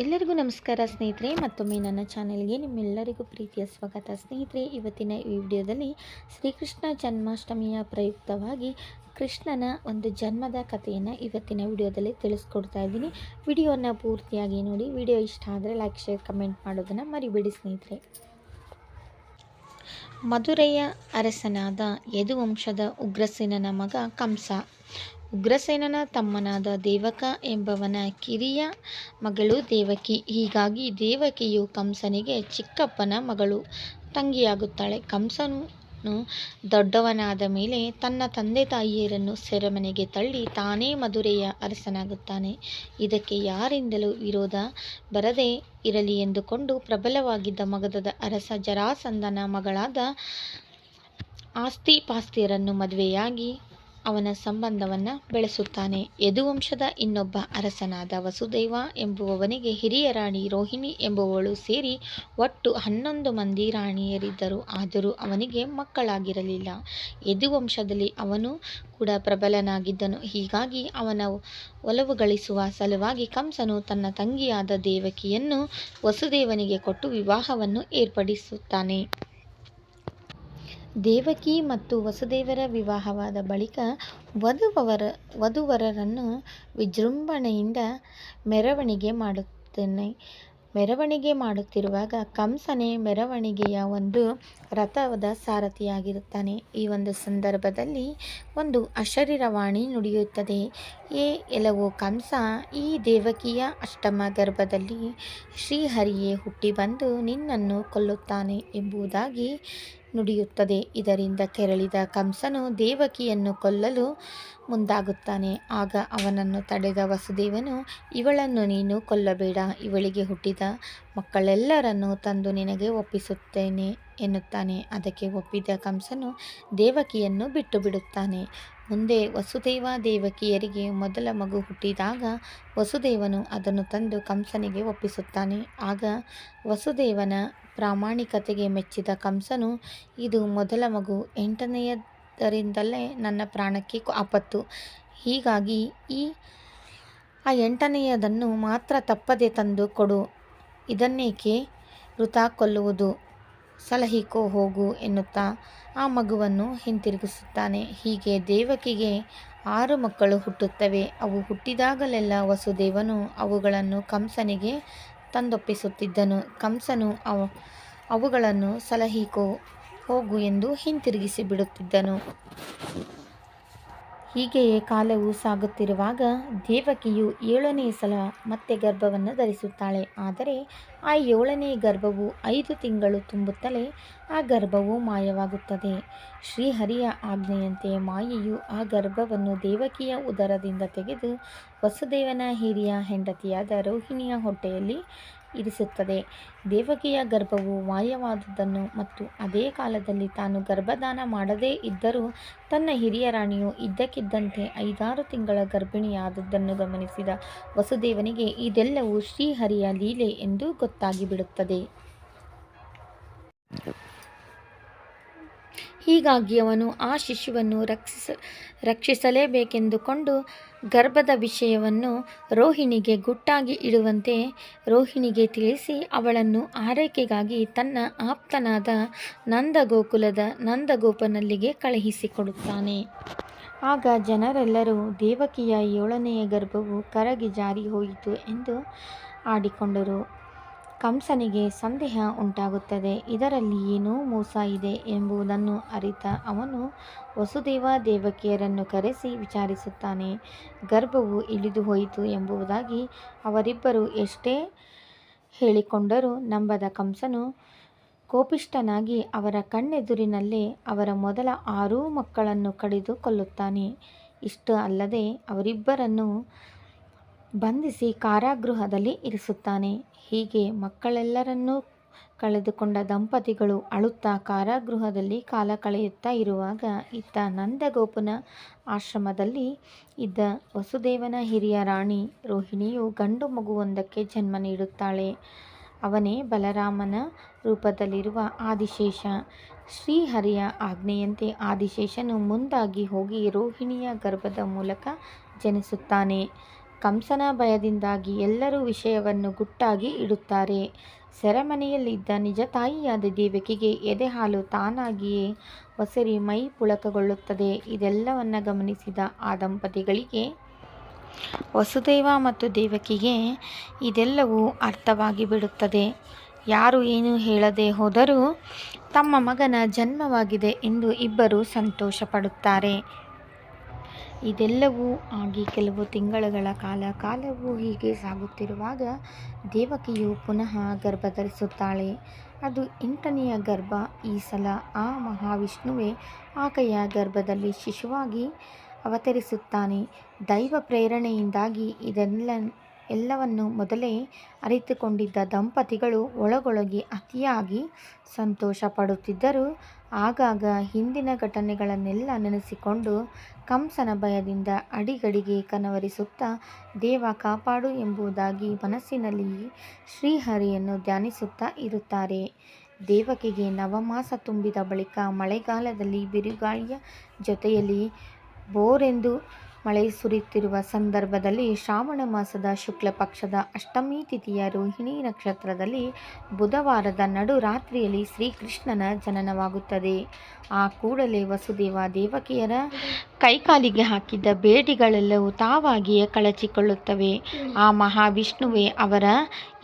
ಎಲ್ಲರಿಗೂ ನಮಸ್ಕಾರ ಸ್ನೇಹಿತರೆ, ಮತ್ತೊಮ್ಮೆ ನನ್ನ ಚಾನೆಲ್ಗೆ ನಿಮ್ಮೆಲ್ಲರಿಗೂ ಪ್ರೀತಿಯ ಸ್ವಾಗತ. ಸ್ನೇಹಿತರೆ, ಇವತ್ತಿನ ಈ ವಿಡಿಯೋದಲ್ಲಿ ಶ್ರೀಕೃಷ್ಣ ಜನ್ಮಾಷ್ಟಮಿಯ ಪ್ರಯುಕ್ತವಾಗಿ ಕೃಷ್ಣನ ಒಂದು ಜನ್ಮದ ಕಥೆಯನ್ನು ಇವತ್ತಿನ ವಿಡಿಯೋದಲ್ಲಿ ತಿಳಿಸ್ಕೊಡ್ತಾ ಇದ್ದೀನಿ. ವಿಡಿಯೋನ ಪೂರ್ತಿಯಾಗಿ ನೋಡಿ, ವಿಡಿಯೋ ಇಷ್ಟ ಆದರೆ ಲೈಕ್ ಶೇರ್ ಕಮೆಂಟ್ ಮಾಡೋದನ್ನು ಮರಿಬೇಡಿ ಸ್ನೇಹಿತರೆ. ಮಧುರೆಯ ಅರಸನಾದ ಯದುವಂಶದ ಉಗ್ರಸೇನನ ಮಗ ಕಂಸ. ಉಗ್ರಸೇನನ ತಮ್ಮನಾದ ದೇವಕ ಎಂಬವನ ಕಿರಿಯ ಮಗಳು ದೇವಕಿ. ಹೀಗಾಗಿ ದೇವಕಿಯು ಕಂಸನಿಗೆ ಚಿಕ್ಕಪ್ಪನ ಮಗಳು ತಂಗಿಯಾಗುತ್ತಾಳೆ. ಕಂಸನು ದೊಡ್ಡವನಾದ ಮೇಲೆ ತನ್ನ ತಂದೆ ತಾಯಿಯರನ್ನು ಸೆರೆಮನೆಗೆ ತಳ್ಳಿ ತಾನೇ ಮಧುರೆಯ ಅರಸನಾಗುತ್ತಾನೆ. ಇದಕ್ಕೆ ಯಾರಿಂದಲೂ ವಿರೋಧ ಬರದೇ ಇರಲಿ ಎಂದುಕೊಂಡು ಪ್ರಬಲವಾಗಿದ್ದ ಮಗಧದ ಅರಸ ಜರಾಸಂದನ ಮಗಳಾದ ಆಸ್ತಿ ಪಾಸ್ತಿಯರನ್ನು ಮದುವೆಯಾಗಿ ಅವನ ಸಂಬಂಧವನ್ನು ಬೆಳೆಸುತ್ತಾನೆ. ಯದುವಂಶದ ಇನ್ನೊಬ್ಬ ಅರಸನಾದ ವಸುದೇವ ಎಂಬುವವನಿಗೆ ಹಿರಿಯ ರಾಣಿ ರೋಹಿಣಿ ಎಂಬುವಳು ಸೇರಿ ಒಟ್ಟು ಹನ್ನೊಂದು ಮಂದಿ ರಾಣಿಯರಿದ್ದರು. ಆದರೂ ಅವನಿಗೆ ಮಕ್ಕಳಾಗಿರಲಿಲ್ಲ. ಯದುವಂಶದಲ್ಲಿ ಅವನು ಕೂಡ ಪ್ರಬಲನಾಗಿದ್ದನು. ಹೀಗಾಗಿ ಅವನ ಒಲವು ಗಳಿಸುವ ಸಲುವಾಗಿ ಕಂಸನು ತನ್ನ ತಂಗಿಯಾದ ದೇವಕಿಯನ್ನು ವಸುದೇವನಿಗೆ ಕೊಟ್ಟು ವಿವಾಹವನ್ನು ಏರ್ಪಡಿಸುತ್ತಾನೆ. ದೇವಕಿ ಮತ್ತು ವಸುದೇವರ ವಿವಾಹವಾದ ಬಳಿಕ ವಧುವರ ವಧುವರರನ್ನು ವಿಜೃಂಭಣೆಯಿಂದ ಮೆರವಣಿಗೆ ಮಾಡುತ್ತೇನೆ. ಮೆರವಣಿಗೆ ಮಾಡುತ್ತಿರುವಾಗ ಕಂಸನೇ ಮೆರವಣಿಗೆಯ ಒಂದು ರಥದ ಸಾರಥಿಯಾಗಿರುತ್ತಾನೆ. ಈ ಒಂದು ಸಂದರ್ಭದಲ್ಲಿ ಒಂದು ಅಶರೀರವಾಣಿ ನುಡಿಯುತ್ತದೆ. ಏ ಎಲ್ಲವೋ ಕಂಸ, ಈ ದೇವಕಿಯ ಅಷ್ಟಮ ಗರ್ಭದಲ್ಲಿ ಶ್ರೀಹರಿಯೇ ಹುಟ್ಟಿ ಬಂದು ನಿನ್ನನ್ನು ಕೊಲ್ಲುತ್ತಾನೆ ಎಂಬುದಾಗಿ ನುಡಿಯುತ್ತದೆ. ಇದರಿಂದ ಕೆರಳಿದ ಕಂಸನು ದೇವಕಿಯನ್ನು ಕೊಲ್ಲಲು ಮುಂದಾಗುತ್ತಾನೆ. ಆಗ ಅವನನ್ನು ತಡೆದ ವಸುದೇವನು, ಇವಳನ್ನು ನೀನು ಕೊಲ್ಲಬೇಡ. ಇವಳಿಗೆ ಹುಟ್ಟಿದ ಮಕ್ಕಳೆಲ್ಲರನ್ನು ತಂದು ನಿನಗೆ ಒಪ್ಪಿಸುತ್ತೇನೆ, ಎನ್ನುತ್ತಾನೆ. ಅದಕ್ಕೆ ಒಪ್ಪಿದ ಕಂಸನು ದೇವಕಿಯನ್ನು ಬಿಟ್ಟು ಬಿಡುತ್ತಾನೆ ಮುಂದೆ ವಸುದೇವ ದೇವಕಿಯರಿಗೆ ಮೊದಲ ಮಗು ಹುಟ್ಟಿದಾಗ ವಸುದೇವನು ಅದನ್ನು ತಂದು ಕಂಸನಿಗೆ ಒಪ್ಪಿಸುತ್ತಾನೆ. ಆಗ ವಸುದೇವನ ಪ್ರಾಮಾಣಿಕತೆಗೆ ಮೆಚ್ಚಿದ ಕಂಸನು, ಇದು ಮೊದಲ ಮಗು, ಎಂಟನೆಯದರಿಂದಲೇ ನನ್ನ ಪ್ರಾಣಕ್ಕೆ ಆಪತ್ತು. ಹೀಗಾಗಿ ಈ, ಆ ಎಂಟನೆಯದನ್ನು ಮಾತ್ರ ತಪ್ಪದೆ ತಂದು ಕೊಡು. ಇದನ್ನೇಕೆ ವೃತ ಕೊಲ್ಲುವುದು? ಸಲಹಿಕೋ ಹೋಗು ಎನ್ನುತ್ತಾ ಆ ಮಗುವನ್ನು ಹಿಂತಿರುಗಿಸುತ್ತಾನೆ. ಹೀಗೆ ದೇವಕಿಗೆ ಆರು ಮಕ್ಕಳು ಹುಟ್ಟುತ್ತವೆ. ಅವು ಹುಟ್ಟಿದಾಗಲೆಲ್ಲ ವಸುದೇವನು ಅವುಗಳನ್ನು ಕಂಸನಿಗೆ ತಂದೊಪ್ಪಿಸುತ್ತಿದ್ದನು. ಕಂಸನು ಅವ ಅವುಗಳನ್ನು ಸಲಹಿಕೋ ಹೋಗು ಎಂದು ಹಿಂತಿರುಗಿಸಿ ಬಿಡುತ್ತಿದ್ದನು. ಹೀಗೆಯೇ ಕಾಲವು ಸಾಗುತ್ತಿರುವಾಗ ದೇವಕಿಯು ಏಳನೇ ಸಲ ಮತ್ತೆ ಗರ್ಭವನ್ನು ಧರಿಸುತ್ತಾಳೆ. ಆದರೆ ಆ ಏಳನೇ ಗರ್ಭವು ಐದು ತಿಂಗಳು ತುಂಬುತ್ತಲೇ ಆ ಗರ್ಭವು ಮಾಯವಾಗುತ್ತದೆ. ಶ್ರೀಹರಿಯ ಆಜ್ಞೆಯಂತೆ ಮಾಯೆಯು ಆ ಗರ್ಭವನ್ನು ದೇವಕಿಯ ಉದರದಿಂದ ತೆಗೆದು ವಸುದೇವನ ಹಿರಿಯ ಹೆಂಡತಿಯಾದ ರೋಹಿಣಿಯ ಹೊಟ್ಟೆಯಲ್ಲಿ ಇರಿಸುತ್ತದೆ. ದೇವಕಿಯ ಗರ್ಭವು ಮಾಯವಾದುದನ್ನು ಮತ್ತು ಅದೇ ಕಾಲದಲ್ಲಿ ತಾನು ಗರ್ಭದಾನ ಮಾಡದೇ ಇದ್ದರೂ ತನ್ನ ಹಿರಿಯ ರಾಣಿಯು ಇದ್ದಕ್ಕಿದ್ದಂತೆ ಐದಾರು ತಿಂಗಳ ಗರ್ಭಿಣಿಯಾದದ್ದನ್ನು ಗಮನಿಸಿದ ವಸುದೇವನಿಗೆ ಇದೆಲ್ಲವೂ ಶ್ರೀಹರಿಯ ಲೀಲೆ ಎಂದು ಗೊತ್ತಾಗಿಬಿಡುತ್ತದೆ. ಹೀಗಾಗಿ ಅವನು ಆ ಶಿಶುವನ್ನು ರಕ್ಷಿಸ, ರಕ್ಷಿಸಲೇಬೇಕೆಂದುಕೊಂಡು ಗರ್ಭದ ವಿಷಯವನ್ನು ರೋಹಿಣಿಗೆ ಗುಟ್ಟಾಗಿ ಇಡುವಂತೆ ರೋಹಿಣಿಗೆ ತಿಳಿಸಿ ಅವಳನ್ನು ಆರೈಕೆಗಾಗಿ ತನ್ನ ಆಪ್ತನಾದ ನಂದಗೋಕುಲದ ನಂದಗೋಪನಲ್ಲಿಗೆ ಕಳುಹಿಸಿಕೊಡುತ್ತಾನೆ. ಆಗ ಜನರೆಲ್ಲರೂ ದೇವಕಿಯ ಏಳನೆಯ ಗರ್ಭವು ಕರಗಿ ಜಾರಿ ಹೋಯಿತು ಎಂದು ಆಡಿಕೊಂಡರು. ಕಂಸನಿಗೆ ಸಂದೇಹ ಉಂಟಾಗುತ್ತದೆ. ಇದರಲ್ಲಿ ಏನೋ ಮೋಸ ಇದೆ ಎಂಬುದನ್ನು ಅರಿತ ಅವನು ವಸುದೇವ ದೇವಕಿಯರನ್ನು ಕರೆಸಿ ವಿಚಾರಿಸುತ್ತಾನೆ. ಗರ್ಭವು ಇಳಿದು ಹೋಯಿತು ಎಂಬುದಾಗಿ ಅವರಿಬ್ಬರು ಎಷ್ಟೇ ಹೇಳಿಕೊಂಡರೂ ನಂಬದ ಕಂಸನು ಕೋಪಿಷ್ಟನಾಗಿ ಅವರ ಕಣ್ಣೆದುರಿನಲ್ಲೇ ಅವರ ಮೊದಲ ಆರೂ ಮಕ್ಕಳನ್ನು ಕಡಿದು ಕೊಲ್ಲುತ್ತಾನೆ ಇಷ್ಟು ಅಲ್ಲದೆ ಅವರಿಬ್ಬರನ್ನು ಬಂಧಿಸಿ ಕಾರಾಗೃಹದಲ್ಲಿ ಇರಿಸುತ್ತಾನೆ. ಹೀಗೆ ಮಕ್ಕಳೆಲ್ಲರನ್ನೂ ಕಳೆದುಕೊಂಡ ದಂಪತಿಗಳು ಅಳುತ್ತಾ ಕಾರಾಗೃಹದಲ್ಲಿ ಕಾಲ ಕಳೆಯುತ್ತಾ ಇರುವಾಗ, ಇತ್ತ ನಂದಗೋಪನ ಆಶ್ರಮದಲ್ಲಿ ಇದ್ದ ವಸುದೇವನ ಹಿರಿಯ ರಾಣಿ ರೋಹಿಣಿಯು ಗಂಡು ಮಗುವೊಂದಕ್ಕೆ ಜನ್ಮ ನೀಡುತ್ತಾಳೆ. ಅವನೇ ಬಲರಾಮನ ರೂಪದಲ್ಲಿರುವ ಆದಿಶೇಷ. ಶ್ರೀಹರಿಯ ಆಜ್ಞೆಯಂತೆ ಆದಿಶೇಷನು ಮುಂದಾಗಿ ಹೋಗಿ ರೋಹಿಣಿಯ ಗರ್ಭದ ಮೂಲಕ ಜನಿಸುತ್ತಾನೆ. ಕಂಸನ ಭಯದಿಂದಾಗಿ ಎಲ್ಲರೂ ವಿಷಯವನ್ನು ಗುಟ್ಟಾಗಿ ಇಡುತ್ತಾರೆ. ಸೆರೆಮನೆಯಲ್ಲಿದ್ದ ನಿಜ ತಾಯಿಯಾದ ದೇವಕಿಗೆ ಎದೆಹಾಲು ತಾನಾಗಿಯೇ ಒಸರಿ ಮೈ ಪುಳಕಗೊಳ್ಳುತ್ತದೆ. ಇದೆಲ್ಲವನ್ನು ಗಮನಿಸಿದ ಆ ದಂಪತಿಗಳಿಗೆ ವಸುದೇವ ಮತ್ತು ದೇವಕಿಗೆ ಇದೆಲ್ಲವೂ ಅರ್ಥವಾಗಿ ಬಿಡುತ್ತದೆ. ಯಾರು ಏನು ಹೇಳದೆ ಹೋದರೂ ತಮ್ಮ ಮಗನ ಜನ್ಮವಾಗಿದೆ ಎಂದು ಇಬ್ಬರು ಸಂತೋಷ ಪಡುತ್ತಾರೆ ಇದೆಲ್ಲವೂ ಆಗಿ ಕೆಲವು ತಿಂಗಳುಗಳ ಕಾಲ, ಕಾಲವು ಹೀಗೆ ಸಾಗುತ್ತಿರುವಾಗ ದೇವಕಿಯು ಪುನಃ ಗರ್ಭ ಧರಿಸುತ್ತಾಳೆ ಅದು ಎಂಟನೆಯ ಗರ್ಭ. ಈ ಸಲ ಆ ಮಹಾವಿಷ್ಣುವೇ ಆಕೆಯ ಗರ್ಭದಲ್ಲಿ ಶಿಶುವಾಗಿ ಅವತರಿಸುತ್ತಾನೆ. ದೈವ ಪ್ರೇರಣೆಯಿಂದಾಗಿ ಇದೆಲ್ಲ ಎಲ್ಲವನ್ನು ಮೊದಲೇ ಅರಿತುಕೊಂಡಿದ್ದ ದಂಪತಿಗಳು ಒಳಗೊಳಗೆ ಅತಿಯಾಗಿ ಸಂತೋಷ ಪಡುತ್ತಿದ್ದರು ಆಗಾಗ ಹಿಂದಿನ ಘಟನೆಗಳನ್ನೆಲ್ಲ ನೆನೆಸಿಕೊಂಡು ಕಂಸನ ಭಯದಿಂದ ಅಡಿಗಡಿಗೆ ಕನವರಿಸುತ್ತಾ, ದೇವ ಕಾಪಾಡು ಎಂಬುದಾಗಿ ಮನಸ್ಸಿನಲ್ಲಿ ಶ್ರೀಹರಿಯನ್ನು ಧ್ಯಾನಿಸುತ್ತಾ ಇರುತ್ತಾರೆ. ದೇವಕಿಗೆ ನವಮಾಸ ತುಂಬಿದ ಬಳಿಕ ಮಳೆಗಾಲದಲ್ಲಿ ಬಿರುಗಾಳಿಯ ಜೊತೆಯಲ್ಲಿ ಬೋರೆಂದು ಮಳೆ ಸುರಿಯುತ್ತಿರುವ ಸಂದರ್ಭದಲ್ಲಿ ಶ್ರಾವಣ ಮಾಸದ ಶುಕ್ಲ ಪಕ್ಷದ ಅಷ್ಟಮಿ ತಿಥಿಯ ರೋಹಿಣಿ ನಕ್ಷತ್ರದಲ್ಲಿ ಬುಧವಾರದ ನಡುರಾತ್ರಿಯಲ್ಲಿ ಶ್ರೀಕೃಷ್ಣನ ಜನನವಾಗುತ್ತದೆ. ಆ ಕೂಡಲೇ ವಸುದೇವ ದೇವಕಿಯರ ಕೈಕಾಲಿಗೆ ಹಾಕಿದ್ದ ಬೇಡಿಗಳೆಲ್ಲವೂ ತಾವಾಗಿಯೇ ಕಳಚಿಕೊಳ್ಳುತ್ತವೆ. ಆ ಮಹಾವಿಷ್ಣುವೇ ಅವರ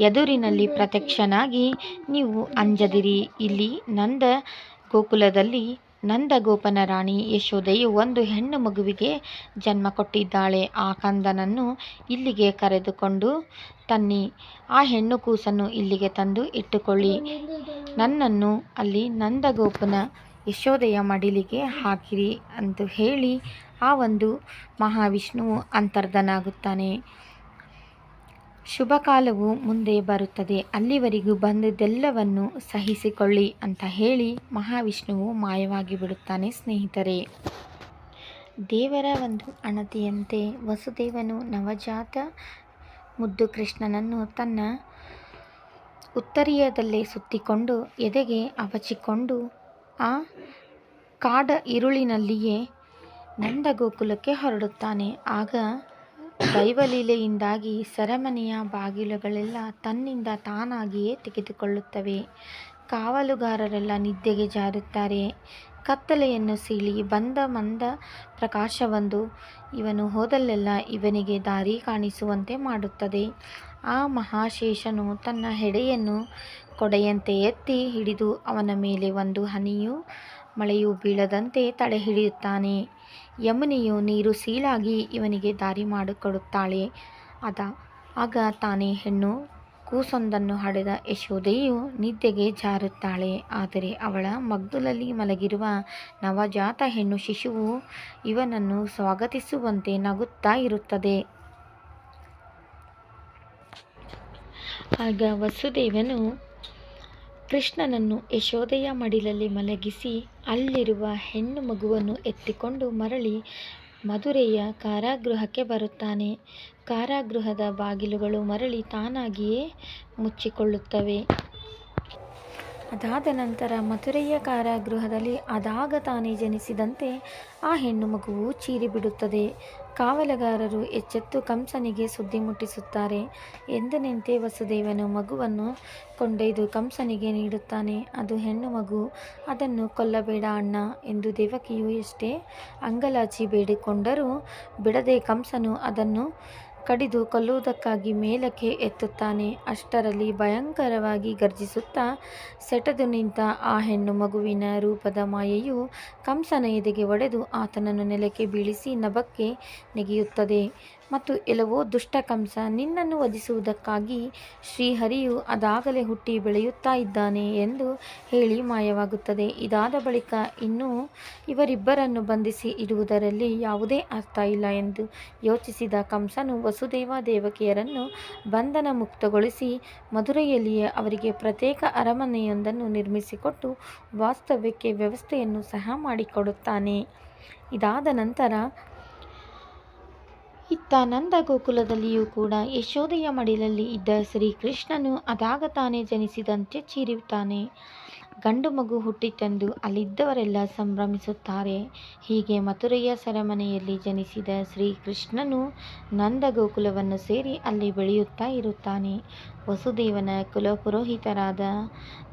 ಎದುರಿನಲ್ಲಿ ಪ್ರತ್ಯಕ್ಷನಾಗಿ, ನೀವು ಅಂಜದಿರಿ, ಇಲ್ಲಿ ನಂದ ಗೋಕುಲದಲ್ಲಿ ನಂದಗೋಪನ ರಾಣಿ ಯಶೋದೆಯು ಒಂದು ಹೆಣ್ಣು ಮಗುವಿಗೆ ಜನ್ಮ ಕೊಟ್ಟಿದ್ದಾಳೆ. ಆ ಕಂದನನ್ನು ಇಲ್ಲಿಗೆ ಕರೆದುಕೊಂಡು, ತನ್ನಿ, ಆ ಹೆಣ್ಣು ಕೂಸನ್ನು ಇಲ್ಲಿಗೆ ತಂದು ಇಟ್ಟುಕೊಳ್ಳಿ. ನನ್ನನ್ನು ಅಲ್ಲಿ ನಂದಗೋಪನ ಯಶೋದೆಯ ಮಡಿಲಿಗೆ ಹಾಕಿರಿ ಅಂತ ಹೇಳಿ ಆ ಒಂದು ಮಹಾವಿಷ್ಣುವು ಅಂತರ್ಧನಾಗುತ್ತಾನೆ. ಶುಭ ಕಾಲವು ಮುಂದೆ ಬರುತ್ತದೆ. ಅಲ್ಲಿವರೆಗೂ ಬಂದದ್ದೆಲ್ಲವನ್ನು ಸಹಿಸಿಕೊಳ್ಳಿ ಅಂತ ಹೇಳಿ ಮಹಾವಿಷ್ಣುವು ಮಾಯವಾಗಿ ಬಿಡುತ್ತಾನೆ ಸ್ನೇಹಿತರೆ. ದೇವರ ಒಂದು ಅಣತಿಯಂತೆ ವಸುದೇವನು ನವಜಾತ ಮುದ್ದು ಕೃಷ್ಣನನ್ನು ತನ್ನ ಉತ್ತರೀಯದಲ್ಲೇ ಸುತ್ತಿಕೊಂಡು ಎದೆಗೆ ಅವಚಿಕೊಂಡು ಆ ಕಾಡ ಇರುಳಿನಲ್ಲಿಯೇ ನಂದಗೋಕುಲಕ್ಕೆ ಹೊರಡುತ್ತಾನೆ. ಆಗ ದೈವಲೀಲೆಯಿಂದಾಗಿ ಸೆರೆಮನೆಯ ಬಾಗಿಲುಗಳೆಲ್ಲ ತನ್ನಿಂದ ತಾನಾಗಿಯೇ ತೆಗೆದುಕೊಳ್ಳುತ್ತವೆ. ಕಾವಲುಗಾರರೆಲ್ಲ ನಿದ್ದೆಗೆ ಜಾರುತ್ತಾರೆ. ಕತ್ತಲೆಯನ್ನು ಸೀಳಿ ಬಂದ ಮಂದ ಪ್ರಕಾಶವೊಂದು ಇವನು ಹೋದಲ್ಲೆಲ್ಲ ಇವನಿಗೆ ದಾರಿ ಕಾಣಿಸುವಂತೆ ಮಾಡುತ್ತದೆ. ಆ ಮಹಾಶೇಷನು ತನ್ನ ಹೆಡೆಯನ್ನು ಕೊಡೆಯಂತೆ ಎತ್ತಿ ಹಿಡಿದು ಅವನ ಮೇಲೆ ಒಂದು ಹನಿಯು ಮಳೆಯು ಬೀಳದಂತೆ ತಡೆ ಹಿಡಿಯುತ್ತಾನೆ ಯಮುನೆಯು ನೀರು ಸೀಲಾಗಿ ಇವನಿಗೆ ದಾರಿ ಮಾಡಿಕೊಡುತ್ತಾಳೆ. ಅದ ಆಗ ತಾನೇ ಹೆಣ್ಣು ಕೂಸೊಂದನ್ನು ಹಡೆದ ಯಶೋದೆಯು ನಿದ್ದೆಗೆ ಜಾರುತ್ತಾಳೆ. ಆದರೆ ಅವಳ ಮಗ್ದುಲಲ್ಲಿ ಮಲಗಿರುವ ನವಜಾತ ಹೆಣ್ಣು ಶಿಶುವು ಇವನನ್ನು ಸ್ವಾಗತಿಸುವಂತೆ ನಗುತ್ತಾ ಇರುತ್ತದೆ. ಆಗ ವಸುದೇವನು ಕೃಷ್ಣನನ್ನು ಯಶೋದೆಯ ಮಡಿಲಲ್ಲಿ ಮಲಗಿಸಿ ಅಲ್ಲಿರುವ ಹೆಣ್ಣು ಮಗುವನ್ನು ಎತ್ತಿಕೊಂಡು ಮರಳಿ ಮಧುರೆಯ ಕಾರಾಗೃಹಕ್ಕೆ ಬರುತ್ತಾನೆ. ಕಾರಾಗೃಹದ ಬಾಗಿಲುಗಳು ಮರಳಿ ತಾನಾಗಿಯೇ ಮುಚ್ಚಿಕೊಳ್ಳುತ್ತವೆ. ಅದಾದ ನಂತರ ಮಧುರೆಯ ಕಾರಾಗೃಹದಲ್ಲಿ ಅದಾಗ ತಾನೇ ಜನಿಸಿದಂತೆ ಆ ಹೆಣ್ಣು ಮಗುವು ಚೀರಿಬಿಡುತ್ತದೆ ಕಾವಲುಗಾರರು ಎಚ್ಚೆತ್ತು ಕಂಸನಿಗೆ ಸುದ್ದಿ ಮುಟ್ಟಿಸುತ್ತಾರೆ. ಎಂದಿನಂತೆ ವಸುದೇವನು ಮಗುವನ್ನು ಕೊಂಡೊಯ್ದು ಕಂಸನಿಗೆ ನೀಡುತ್ತಾನೆ. ಅದು ಹೆಣ್ಣು ಮಗು, ಅದನ್ನು ಕೊಲ್ಲಬೇಡ ಅಣ್ಣ ಎಂದು ದೇವಕಿಯು ಎಷ್ಟೇ ಅಂಗಲಾಚಿ ಬೇಡಿಕೊಂಡರೂ ಬಿಡದೆ ಕಂಸನು ಅದನ್ನು ಕಡಿದು ಕೊಲ್ಲುವುದಕ್ಕಾಗಿ ಮೇಲಕ್ಕೆ ಎತ್ತುತ್ತಾನೆ. ಅಷ್ಟರಲ್ಲಿ ಭಯಂಕರವಾಗಿ ಗರ್ಜಿಸುತ್ತಾ ಸೆಟೆದು ನಿಂತ ಆ ಹೆಣ್ಣು ಮಗುವಿನ ರೂಪದ ಮಾಯೆಯು ಕಂಸನ ಎದೆಗೆ ಒಡೆದು ಆತನನ್ನು ನೆಲಕ್ಕೆ ಬೀಳಿಸಿ ನಭಕ್ಕೆ ನೆಗೆಯುತ್ತದೆ. ಮತ್ತು ಎಲ್ಲವೋ ದುಷ್ಟ ಕಂಸ ನಿನ್ನನ್ನು ವಧಿಸುವುದಕ್ಕಾಗಿ ಶ್ರೀಹರಿಯು ಅದಾಗಲೇ ಹುಟ್ಟಿ ಬೆಳೆಯುತ್ತಾ ಇದ್ದಾನೆ ಎಂದು ಹೇಳಿ ಮಾಯವಾಗುತ್ತದೆ. ಇದಾದ ಬಳಿಕ ಇನ್ನೂ ಇವರಿಬ್ಬರನ್ನು ಬಂಧಿಸಿ ಇಡುವುದರಲ್ಲಿ ಯಾವುದೇ ಅರ್ಥ ಇಲ್ಲ ಎಂದು ಯೋಚಿಸಿದ ಕಂಸನು ವಸುದೇವ ದೇವಕಿಯರನ್ನು ಬಂಧನ ಮುಕ್ತಗೊಳಿಸಿ ಮಧುರೆಯಲ್ಲಿಯೇ ಅವರಿಗೆ ಪ್ರತ್ಯೇಕ ಅರಮನೆಯೊಂದನ್ನು ನಿರ್ಮಿಸಿಕೊಟ್ಟು ವಾಸ್ತವ್ಯಕ್ಕೆ ವ್ಯವಸ್ಥೆಯನ್ನು ಸಹ ಮಾಡಿಕೊಡುತ್ತಾನೆ. ಇದಾದ ನಂತರ ಇತ್ತ ನಂದ ಗೋಕುಲದಲ್ಲಿಯೂ ಕೂಡ ಯಶೋದೆಯ ಮಡಿಲಲ್ಲಿ ಇದ್ದ ಶ್ರೀಕೃಷ್ಣನು ಅದಾಗ ತಾನೇ ಜನಿಸಿದಂತೆ ಚೀರುತ್ತಾನೆ ಗಂಡು ಮಗು ಹುಟ್ಟಿತೆಂದು ಅಲ್ಲಿದ್ದವರೆಲ್ಲ ಸಂಭ್ರಮಿಸುತ್ತಾರೆ. ಹೀಗೆ ಮಥುರೆಯ ಸೆರೆಮನೆಯಲ್ಲಿ ಜನಿಸಿದ ಶ್ರೀಕೃಷ್ಣನು ನಂದ ಗೋಕುಲವನ್ನು ಸೇರಿ ಅಲ್ಲಿ ಬೆಳೆಯುತ್ತಾ ಇರುತ್ತಾನೆ. ವಸುದೇವನ ಕುಲಪುರೋಹಿತರಾದ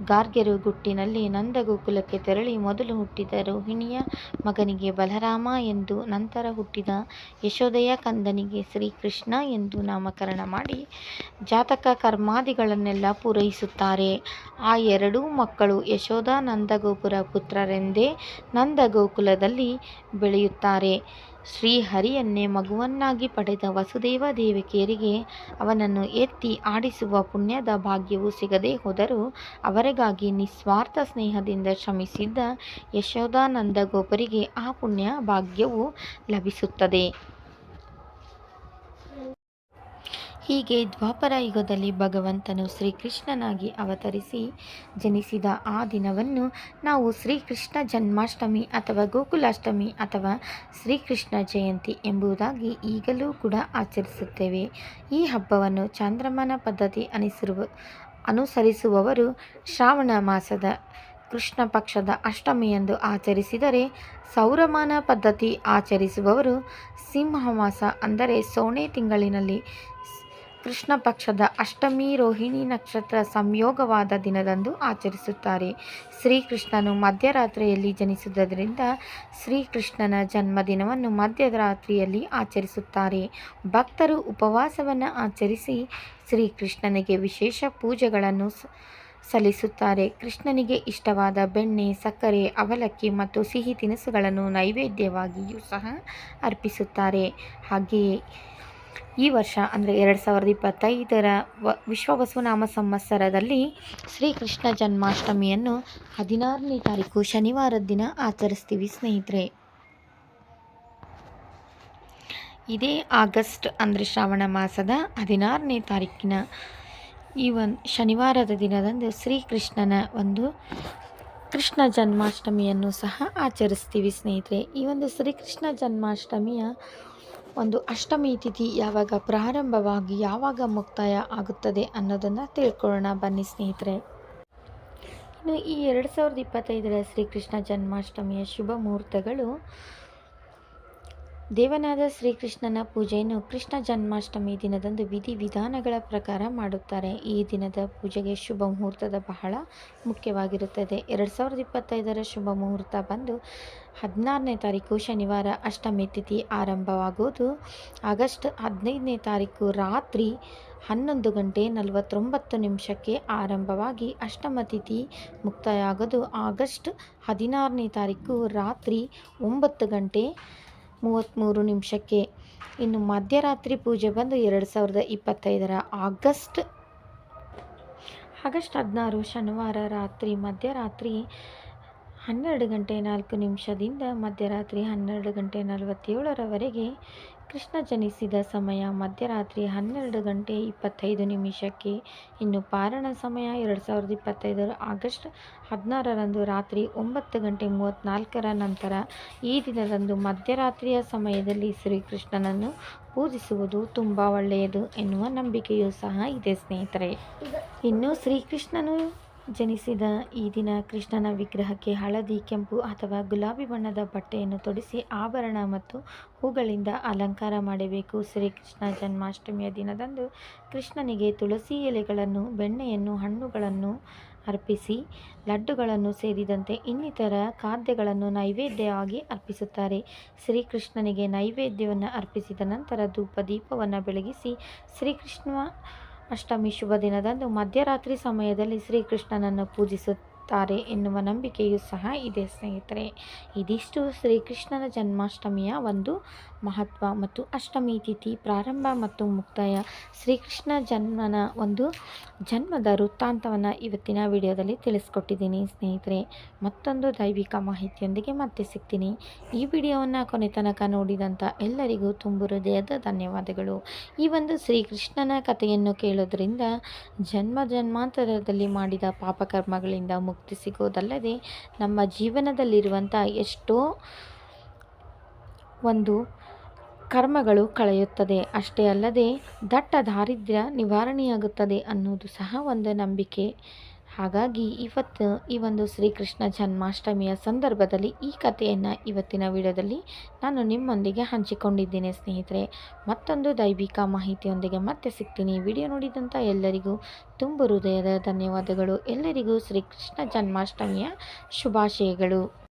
ಗಾರ್ಗ್ಯರು ಗುಟ್ಟಿನಲ್ಲಿ ನಂದಗೋಕುಲಕ್ಕೆ ತೆರಳಿ ಮೊದಲು ಹುಟ್ಟಿದ ರೋಹಿಣಿಯ ಮಗನಿಗೆ ಬಲರಾಮ ಎಂದು ನಂತರ ಹುಟ್ಟಿದ ಯಶೋದೆಯ ಕಂದನಿಗೆ ಶ್ರೀಕೃಷ್ಣ ಎಂದು ನಾಮಕರಣ ಮಾಡಿ ಜಾತಕ ಕರ್ಮಾದಿಗಳನ್ನೆಲ್ಲ ಪೂರೈಸುತ್ತಾರೆ. ಆ ಎರಡೂ ಮಕ್ಕಳು ಯಶೋಧ ನಂದಗೋಪುರ ಪುತ್ರರೆಂದೇ ನಂದಗೋಕುಲದಲ್ಲಿ ಬೆಳೆಯುತ್ತಾರೆ. ಶ್ರೀಹರಿಯನ್ನೇ ಮಗುವನ್ನಾಗಿ ಪಡೆದ ವಸುದೇವ ದೇವಕಿಯರಿಗೆ ಅವನನ್ನು ಎತ್ತಿ ಆಡಿಸುವ ಪುಣ್ಯದ ಭಾಗ್ಯವು ಸಿಗದೇ ಹೋದರೂ ಅವರಿಗಾಗಿ ನಿಸ್ವಾರ್ಥ ಸ್ನೇಹದಿಂದ ಶ್ರಮಿಸಿದ್ದ ಯಶೋಧಾನಂದಗೋಪರಿಗೆ ಆ ಪುಣ್ಯ ಭಾಗ್ಯವು ಲಭಿಸುತ್ತದೆ. ಹೀಗೆ ದ್ವಾಪರ ಯುಗದಲ್ಲಿ ಭಗವಂತನು ಶ್ರೀಕೃಷ್ಣನಾಗಿ ಅವತರಿಸಿ ಜನಿಸಿದ ಆ ದಿನವನ್ನು ನಾವು ಶ್ರೀಕೃಷ್ಣ ಜನ್ಮಾಷ್ಟಮಿ ಅಥವಾ ಗೋಕುಲಾಷ್ಟಮಿ ಅಥವಾ ಶ್ರೀಕೃಷ್ಣ ಜಯಂತಿ ಎಂಬುದಾಗಿ ಈಗಲೂ ಕೂಡ ಆಚರಿಸುತ್ತೇವೆ. ಈ ಹಬ್ಬವನ್ನು ಚಾಂದ್ರಮಾನ ಪದ್ಧತಿ ಅನಿಸಿರುವ, ಅನುಸರಿಸುವವರು ಶ್ರಾವಣ ಮಾಸದ ಕೃಷ್ಣ ಪಕ್ಷದ ಅಷ್ಟಮಿಯಂದು ಆಚರಿಸಿದರೆ ಸೌರಮಾನ ಪದ್ಧತಿ ಆಚರಿಸುವವರು ಸಿಂಹಮಾಸ ಅಂದರೆ ಸೋಣೆ ತಿಂಗಳಿನಲ್ಲಿ ಕೃಷ್ಣ ಪಕ್ಷದ ಅಷ್ಟಮಿ ರೋಹಿಣಿ ನಕ್ಷತ್ರ ಸಂಯೋಗವಾದ ದಿನದಂದು ಆಚರಿಸುತ್ತಾರೆ. ಶ್ರೀಕೃಷ್ಣನು ಮಧ್ಯರಾತ್ರಿಯಲ್ಲಿ ಜನಿಸುವುದರಿಂದ ಶ್ರೀಕೃಷ್ಣನ ಜನ್ಮದಿನವನ್ನು ಮಧ್ಯರಾತ್ರಿಯಲ್ಲಿ ಆಚರಿಸುತ್ತಾರೆ. ಭಕ್ತರು ಉಪವಾಸವನ್ನು ಆಚರಿಸಿ ಶ್ರೀಕೃಷ್ಣನಿಗೆ ವಿಶೇಷ ಪೂಜೆಗಳನ್ನು ಸಲ್ಲಿಸುತ್ತಾರೆ. ಕೃಷ್ಣನಿಗೆ ಇಷ್ಟವಾದ ಬೆಣ್ಣೆ, ಸಕ್ಕರೆ, ಅವಲಕ್ಕಿ ಮತ್ತು ಸಿಹಿ ತಿನಿಸುಗಳನ್ನು ನೈವೇದ್ಯವಾಗಿಯೂ ಸಹ ಅರ್ಪಿಸುತ್ತಾರೆ. ಹಾಗೆಯೇ ಈ ವರ್ಷ, ಅಂದರೆ ಎರಡು ಸಾವಿರದ ಇಪ್ಪತ್ತೈದರ ವ, ವಿಶ್ವ ವಸುನಾಮ ಸಂವತ್ಸರದಲ್ಲಿ ಶ್ರೀಕೃಷ್ಣ ಜನ್ಮಾಷ್ಟಮಿಯನ್ನು ಹದಿನಾರನೇ ತಾರೀಕು ಶನಿವಾರದ ದಿನ ಆಚರಿಸ್ತೀವಿ ಸ್ನೇಹಿತರೆ. ಇದೇ ಆಗಸ್ಟ್, ಅಂದರೆ ಶ್ರಾವಣ ಮಾಸದ ಹದಿನಾರನೇ ತಾರೀಕಿನ ಈ ಒಂದು ಶನಿವಾರದ ದಿನದಂದು ಶ್ರೀಕೃಷ್ಣನ ಒಂದು ಕೃಷ್ಣ ಜನ್ಮಾಷ್ಟಮಿಯನ್ನು ಸಹ ಆಚರಿಸ್ತೀವಿ ಸ್ನೇಹಿತರೆ. ಈ ಒಂದು ಶ್ರೀಕೃಷ್ಣ ಜನ್ಮಾಷ್ಟಮಿಯ ಒಂದು ಅಷ್ಟಮಿ ತಿಥಿ ಯಾವಾಗ ಪ್ರಾರಂಭವಾಗಿ ಯಾವಾಗ ಮುಕ್ತಾಯ ಆಗುತ್ತದೆ ಅನ್ನೋದನ್ನು ತಿಳ್ಕೊಳ್ಳೋಣ. ಬನ್ನಿ ಸ್ನೇಹಿತರೆ. ಇನ್ನು ಈ ಎರಡು ಸಾವಿರದ ಇಪ್ಪತ್ತೈದರ ಶ್ರೀಕೃಷ್ಣ ಜನ್ಮಾಷ್ಟಮಿಯ ಶುಭ ಮುಹೂರ್ತಗಳು ದೇವನಾದ ಶ್ರೀಕೃಷ್ಣನ ಪೂಜೆಯನ್ನು ಕೃಷ್ಣ ಜನ್ಮಾಷ್ಟಮಿ ದಿನದಂದು ವಿಧಿ ವಿಧಾನಗಳ ಪ್ರಕಾರ ಮಾಡುತ್ತಾರೆ. ಈ ದಿನದ ಪೂಜೆಗೆ ಶುಭ ಮುಹೂರ್ತದ ಬಹಳ ಮುಖ್ಯವಾಗಿರುತ್ತದೆ. ಎರಡು ಸಾವಿರದ ಇಪ್ಪತ್ತೈದರ ಶುಭ ಮುಹೂರ್ತ ಬಂದು ಹದಿನಾರನೇ ತಾರೀಕು ಶನಿವಾರ ಅಷ್ಟಮಿ ತಿಥಿ ಆರಂಭವಾಗುವುದು ಆಗಸ್ಟ್ ಹದಿನೈದನೇ ತಾರೀಕು ರಾತ್ರಿ ಹನ್ನೊಂದು ಗಂಟೆ ನಲವತ್ತೊಂಬತ್ತು ನಿಮಿಷಕ್ಕೆ ಆರಂಭವಾಗಿ ಅಷ್ಟಮ ತಿಥಿ ಮುಕ್ತಾಯ ಆಗೋದು ಆಗಸ್ಟ್ ಹದಿನಾರನೇ ತಾರೀಕು ರಾತ್ರಿ ಒಂಬತ್ತು ಗಂಟೆ ಮೂವತ್ತ್ಮೂರು ನಿಮಿಷಕ್ಕೆ. ಇನ್ನು ಮಧ್ಯರಾತ್ರಿ ಪೂಜೆ ಬಂದು ಎರಡು ಸಾವಿರದ ಇಪ್ಪತ್ತೈದರ ಆಗಸ್ಟ್ ಆಗಸ್ಟ್ ಹದಿನಾರು ಶನಿವಾರ ರಾತ್ರಿ ಮಧ್ಯರಾತ್ರಿ ಹನ್ನೆರಡು ಗಂಟೆ ನಾಲ್ಕು ನಿಮಿಷದಿಂದ ಮಧ್ಯರಾತ್ರಿ ಹನ್ನೆರಡು ಗಂಟೆ ನಲವತ್ತೇಳರವರೆಗೆ ಕೃಷ್ಣ ಜನಿಸಿದ ಸಮಯ ಮಧ್ಯರಾತ್ರಿ ಹನ್ನೆರಡು ಗಂಟೆ ಇಪ್ಪತ್ತೈದು ನಿಮಿಷಕ್ಕೆ. ಇನ್ನು ಪಾರಣ ಸಮಯ ಎರಡು ಸಾವಿರದ ಇಪ್ಪತ್ತೈದರ ಆಗಸ್ಟ್ ಹದಿನಾರರಂದು ರಾತ್ರಿ ಒಂಬತ್ತು ಗಂಟೆ ಮೂವತ್ತ್ನಾಲ್ಕರ ನಂತರ ಈ ದಿನದಂದು ಮಧ್ಯರಾತ್ರಿಯ ಸಮಯದಲ್ಲಿ ಶ್ರೀಕೃಷ್ಣನನ್ನು ಪೂಜಿಸುವುದು ತುಂಬ ಒಳ್ಳೆಯದು ಎನ್ನುವ ನಂಬಿಕೆಯೂ ಸಹ ಇದೆ ಸ್ನೇಹಿತರೆ. ಇನ್ನು ಶ್ರೀಕೃಷ್ಣನು ಜನಿಸಿದ ಈ ದಿನ ಕೃಷ್ಣನ ವಿಗ್ರಹಕ್ಕೆ ಹಳದಿ, ಕೆಂಪು ಅಥವಾ ಗುಲಾಬಿ ಬಣ್ಣದ ಬಟ್ಟೆಯನ್ನು ತೊಡಿಸಿ ಆಭರಣ ಮತ್ತು ಹೂಗಳಿಂದ ಅಲಂಕಾರ ಮಾಡಬೇಕು. ಶ್ರೀಕೃಷ್ಣ ಜನ್ಮಾಷ್ಟಮಿಯ ದಿನದಂದು ಕೃಷ್ಣನಿಗೆ ತುಳಸಿ ಎಲೆಗಳನ್ನು, ಬೆಣ್ಣೆಯನ್ನು, ಹಣ್ಣುಗಳನ್ನು ಅರ್ಪಿಸಿ ಲಡ್ಡುಗಳನ್ನು ಸೇರಿದಂತೆ ಇನ್ನಿತರ ಖಾದ್ಯಗಳನ್ನು ನೈವೇದ್ಯವಾಗಿ ಅರ್ಪಿಸುತ್ತಾರೆ. ಶ್ರೀಕೃಷ್ಣನಿಗೆ ನೈವೇದ್ಯವನ್ನು ಅರ್ಪಿಸಿದ ನಂತರ ಧೂಪ ದೀಪವನ್ನು ಬೆಳಗಿಸಿ ಶ್ರೀಕೃಷ್ಣ ಅಷ್ಟಮಿ ಶುಭ ದಿನದಂದು ಮಧ್ಯರಾತ್ರಿ ಸಮಯದಲ್ಲಿ ಶ್ರೀಕೃಷ್ಣನನ್ನು ಪೂಜಿಸುತ್ತಾರೆ ಎನ್ನುವ ನಂಬಿಕೆಯೂ ಸಹ ಇದೆ ಸ್ನೇಹಿತರೆ. ಇದಿಷ್ಟು ಶ್ರೀಕೃಷ್ಣನ ಜನ್ಮಾಷ್ಟಮಿಯ ಒಂದು ಮಹತ್ವ ಮತ್ತು ಅಷ್ಟಮಿ ತಿಥಿ ಪ್ರಾರಂಭ ಮತ್ತು ಮುಕ್ತಾಯ. ಶ್ರೀಕೃಷ್ಣ ಜನ್ಮನ ಒಂದು ಜನ್ಮದ ವೃತ್ತಾಂತವನ್ನು ಇವತ್ತಿನ ವಿಡಿಯೋದಲ್ಲಿ ತಿಳಿಸ್ಕೊಟ್ಟಿದ್ದೀನಿ ಸ್ನೇಹಿತರೆ. ಮತ್ತೊಂದು ದೈವಿಕ ಮಾಹಿತಿಯೊಂದಿಗೆ ಮತ್ತೆ ಸಿಗ್ತೀನಿ. ಈ ವಿಡಿಯೋವನ್ನು ಕೊನೆ ತನಕ ನೋಡಿದಂಥ ಎಲ್ಲರಿಗೂ ತುಂಬು ಹೃದಯದ ಧನ್ಯವಾದಗಳು. ಈ ಒಂದು ಶ್ರೀಕೃಷ್ಣನ ಕಥೆಯನ್ನು ಕೇಳೋದ್ರಿಂದ ಜನ್ಮ ಜನ್ಮಾಂತರದಲ್ಲಿ ಮಾಡಿದ ಪಾಪಕರ್ಮಗಳಿಂದ ಮುಕ್ತಿ ಸಿಗೋದಲ್ಲದೆ ನಮ್ಮ ಜೀವನದಲ್ಲಿರುವಂಥ ಎಷ್ಟೋ ಒಂದು ಕರ್ಮಗಳು ಕಳೆಯುತ್ತದೆ. ಅಷ್ಟೇ ಅಲ್ಲದೆ ದಟ್ಟ ದಾರಿದ್ರ್ಯ ನಿವಾರಣೆಯಾಗುತ್ತದೆ ಅನ್ನೋದು ಸಹ ಒಂದು ನಂಬಿಕೆ. ಹಾಗಾಗಿ ಇವತ್ತು ಈ ಒಂದು ಶ್ರೀಕೃಷ್ಣ ಜನ್ಮಾಷ್ಟಮಿಯ ಸಂದರ್ಭದಲ್ಲಿ ಈ ಕಥೆಯನ್ನು ಇವತ್ತಿನ ವಿಡಿಯೋದಲ್ಲಿ ನಾನು ನಿಮ್ಮೊಂದಿಗೆ ಹಂಚಿಕೊಂಡಿದ್ದೇನೆ ಸ್ನೇಹಿತರೆ. ಮತ್ತೊಂದು ದೈವಿಕ ಮಾಹಿತಿಯೊಂದಿಗೆ ಮತ್ತೆ ಸಿಗ್ತೀನಿ. ವಿಡಿಯೋ ನೋಡಿದಂಥ ಎಲ್ಲರಿಗೂ ತುಂಬ ಹೃದಯದ ಧನ್ಯವಾದಗಳು. ಎಲ್ಲರಿಗೂ ಶ್ರೀಕೃಷ್ಣ ಜನ್ಮಾಷ್ಟಮಿಯ ಶುಭಾಶಯಗಳು.